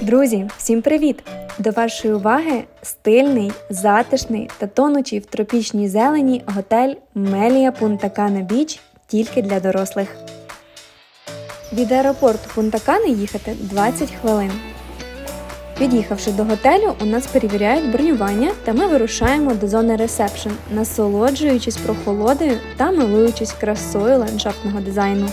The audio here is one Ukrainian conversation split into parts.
Друзі, всім привіт! До вашої уваги стильний, затишний та тонучий в тропічній зелені готель Мелія Пунта Кана Біч тільки для дорослих. Від аеропорту Пунта Кани їхати 20 хвилин. Під'їхавши до готелю, у нас перевіряють бронювання, та ми вирушаємо до зони ресепшн, насолоджуючись прохолодою та милуючись красою ландшафтного дизайну.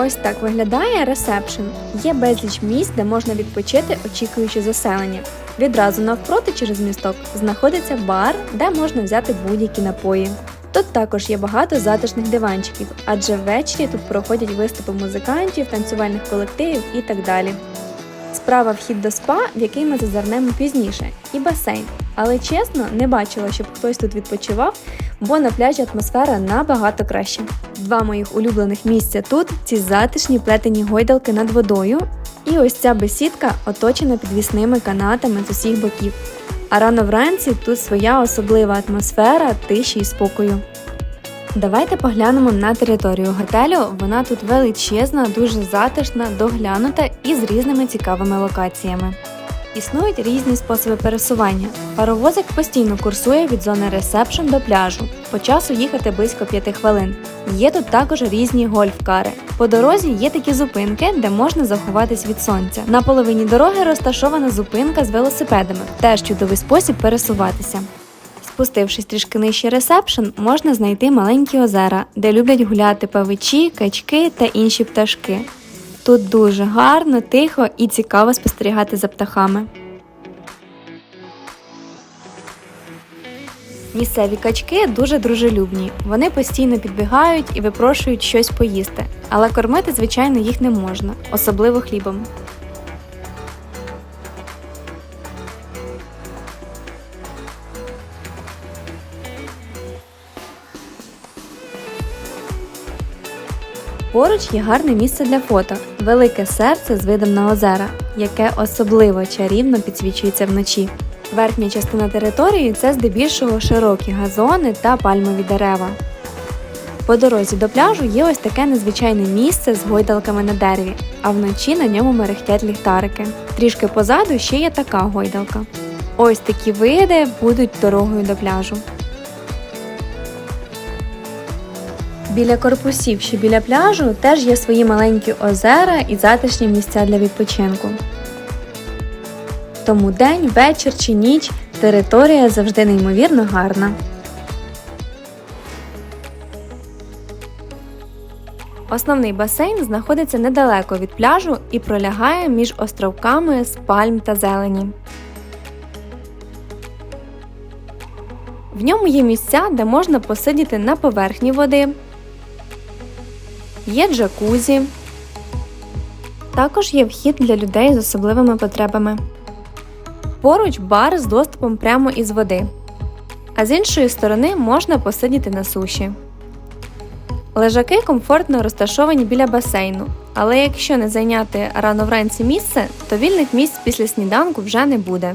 Ось так виглядає ресепшн. Є безліч місць, де можна відпочити, очікуючи заселення. Відразу навпроти через місток знаходиться бар, де можна взяти будь-які напої. Тут також є багато затишних диванчиків, адже ввечері тут проходять виступи музикантів, танцювальних колективів і так далі. Справа вхід до спа, в який ми зазирнемо пізніше, і басейн. Але чесно, не бачила, щоб хтось тут відпочивав, бо на пляжі атмосфера набагато краще. Два моїх улюблених місця тут ці затишні плетені гойдалки над водою, і ось ця бесідка оточена підвісними канатами з усіх боків. А рано вранці тут своя особлива атмосфера тиші і спокою. Давайте поглянемо на територію готелю. Вона тут величезна, дуже затишна, доглянута і з різними цікавими локаціями. Існують різні способи пересування. Паровозик постійно курсує від зони ресепшн до пляжу. По часу їхати близько 5 хвилин. Є тут також різні гольф-кари. По дорозі є такі зупинки, де можна заховатись від сонця. На половині дороги розташована зупинка з велосипедами, теж чудовий спосіб пересуватися. Спустившись трішки нижче ресепшн, можна знайти маленькі озера, де люблять гуляти павичі, качки та інші пташки. Тут дуже гарно, тихо і цікаво спостерігати за птахами. Місцеві качки дуже дружелюбні. Вони постійно підбігають і випрошують щось поїсти, але кормити, звичайно, їх не можна, особливо хлібом. Поруч є гарне місце для фото, велике серце з видом на озера, яке особливо чарівно підсвічується вночі. Верхня частина території це здебільшого широкі газони та пальмові дерева. По дорозі до пляжу є ось таке незвичайне місце з гойдалками на дереві, а вночі на ньому мерехтять ліхтарики. Трішки позаду ще є така гойдалка. Ось такі види будуть дорогою до пляжу. Біля корпусів, що біля пляжу, теж є свої маленькі озера і затишні місця для відпочинку. Тому день, вечір чи ніч територія завжди неймовірно гарна. Основний басейн знаходиться недалеко від пляжу і пролягає між островками з пальм та зелені. В ньому є місця, де можна посидіти на поверхні води, є джакузі. Також є вхід для людей з особливими потребами. Поруч бар з доступом прямо із води. А з іншої сторони можна посидіти на суші. Лежаки комфортно розташовані біля басейну, але якщо не зайняти рано вранці місце, то вільних місць після сніданку вже не буде.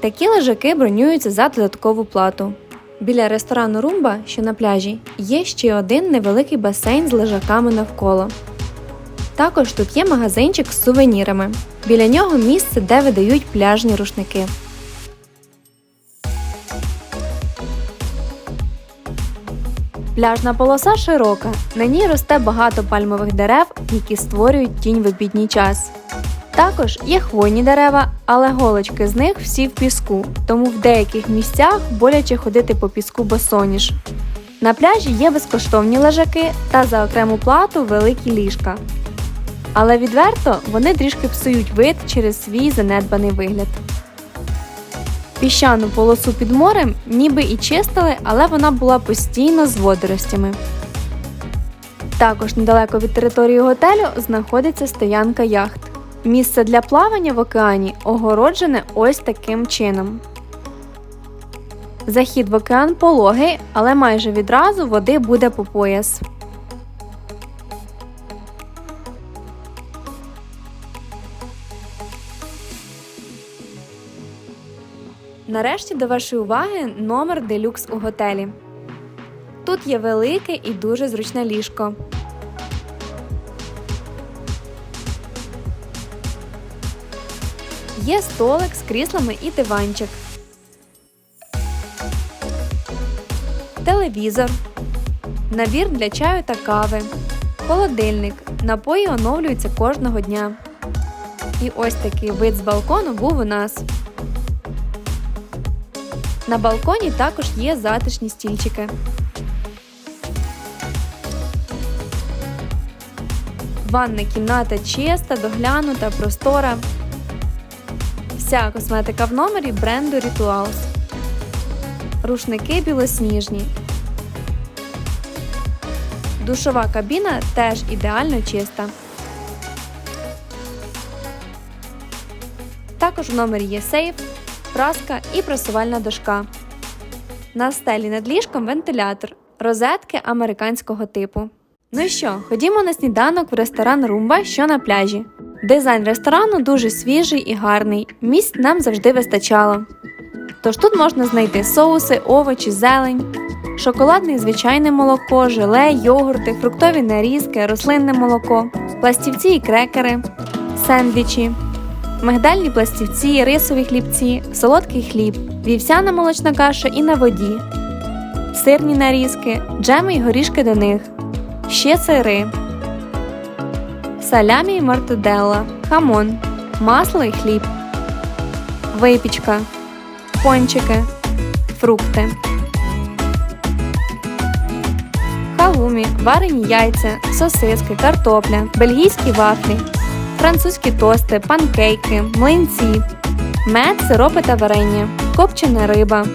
Такі лежаки бронюються за додаткову плату. Біля ресторану Румба, що на пляжі, є ще один невеликий басейн з лежаками навколо. Також тут є магазинчик з сувенірами. Біля нього місце, де видають пляжні рушники. Пляжна полоса широка. На ній росте багато пальмових дерев, які створюють тінь в обідній час. Також є хвойні дерева, але голочки з них всі в піску, тому в деяких місцях боляче ходити по піску босоніж. На пляжі є безкоштовні лежаки та за окрему плату великі ліжка. Але відверто вони трішки псують вид через свій занедбаний вигляд. Піщану полосу під морем ніби і чистили, але вона була постійно з водоростями. Також недалеко від території готелю знаходиться стоянка яхт. Місце для плавання в океані огороджене ось таким чином. Захід в океан пологий, але майже відразу води буде по пояс. Нарешті до вашої уваги номер делюкс у готелі. Тут є велике і дуже зручне ліжко. Є столик з кріслами і диванчик. Телевізор. Набір для чаю та кави. Холодильник. Напої оновлюються кожного дня. І ось такий вид з балкону був у нас. На балконі також є затишні стільчики. Ванна кімната чиста, доглянута, простора. Вся косметика в номері бренду Rituals. Рушники білосніжні. Душова кабіна теж ідеально чиста. Також в номері є сейф, праска і прасувальна дошка. На стелі над ліжком вентилятор, розетки американського типу. Ну що, ходімо на сніданок в ресторан Румба, що на пляжі. Дизайн ресторану дуже свіжий і гарний. Місць нам завжди вистачало. Тож тут можна знайти соуси, овочі, зелень, шоколадне і звичайне молоко, желе, йогурти, фруктові нарізки, рослинне молоко, пластівці і крекери, сендвічі, мигдальні пластівці, рисові хлібці, солодкий хліб, вівсяна молочна каша і на воді, сирні нарізки, джеми і горішки до них, ще сири, салямі і мортаделла, хамон, масло і хліб, випічка, пончики, фрукти. халумі, варені яйця, сосиски, картопля, бельгійські вафлі, французькі тости, панкейки, млинці, мед, сиропи та варення, копчена риба,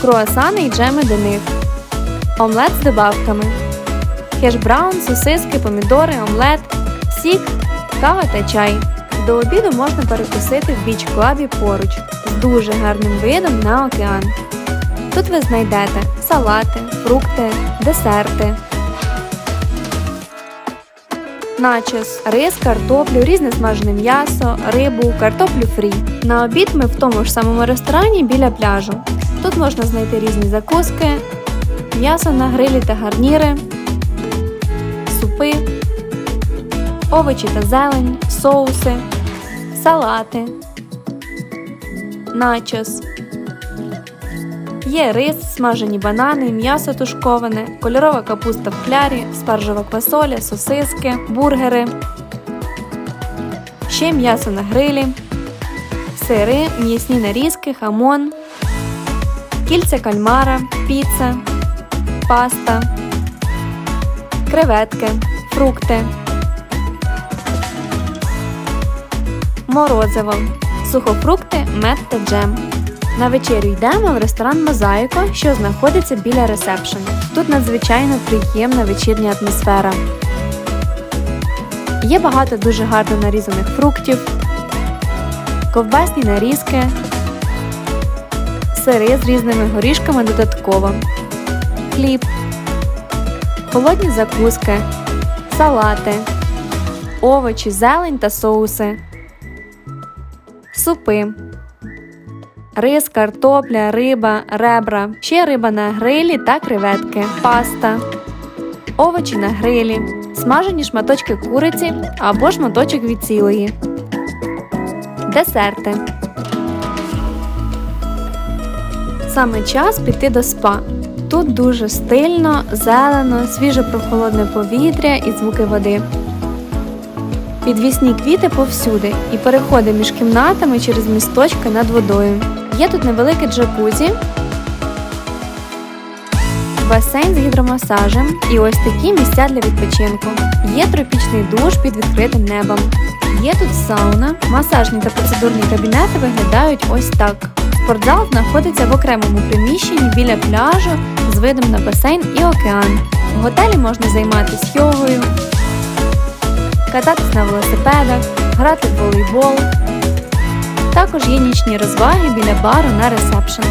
круасани і джеми до них, омлет з добавками, хешбраун, сосиски, помідори, омлет, сік, кава та чай. До обіду можна перекусити в біч клабі поруч з дуже гарним видом на океан. Тут ви знайдете салати, фрукти, десерти, начос, рис, картоплю, різне смажене м'ясо, рибу, картоплю фрі. На обід ми в тому ж самому ресторані біля пляжу. Тут можна знайти різні закуски, м'ясо на грилі та гарніри, супи, овочі та зелень, соуси, салати, начос. Є рис, смажені банани, м'ясо тушковане, кольорова капуста в клярі, спаржева квасоля, сосиски, бургери, ще м'ясо на грилі, сири, м'ясні нарізки, хамон, кільця кальмара, піца, паста, креветки, фрукти, морозиво, сухофрукти, мед та джем. На вечерю йдемо в ресторан Мозаїко, що знаходиться біля ресепшену. Тут надзвичайно приємна вечірня атмосфера. Є багато дуже гарно нарізаних фруктів, ковбасні нарізки, сири з різними горішками додатково, хліб, холодні закуски, салати, овочі, зелень та соуси, супи рис, картопля, риба, ребра, ще риба на грилі та креветки, паста, овочі на грилі, смажені шматочки куриці або шматочок від цілої, десерти. Саме час піти до спа. Тут дуже стильно, зелено, свіже прохолодне повітря і звуки води. Підвісні квіти повсюди і переходи між кімнатами через місточки над водою. Є тут невелике джакузі, басейн з гідромасажем і ось такі місця для відпочинку. Є тропічний душ під відкритим небом. Є тут сауна, масажні та процедурні кабінети виглядають ось так. Спортзал знаходиться в окремому приміщенні біля пляжу з видом на басейн і океан. В готелі можна займатися йогою, кататись на велосипедах, грати в волейбол. Також є нічні розваги біля бару на ресепшн.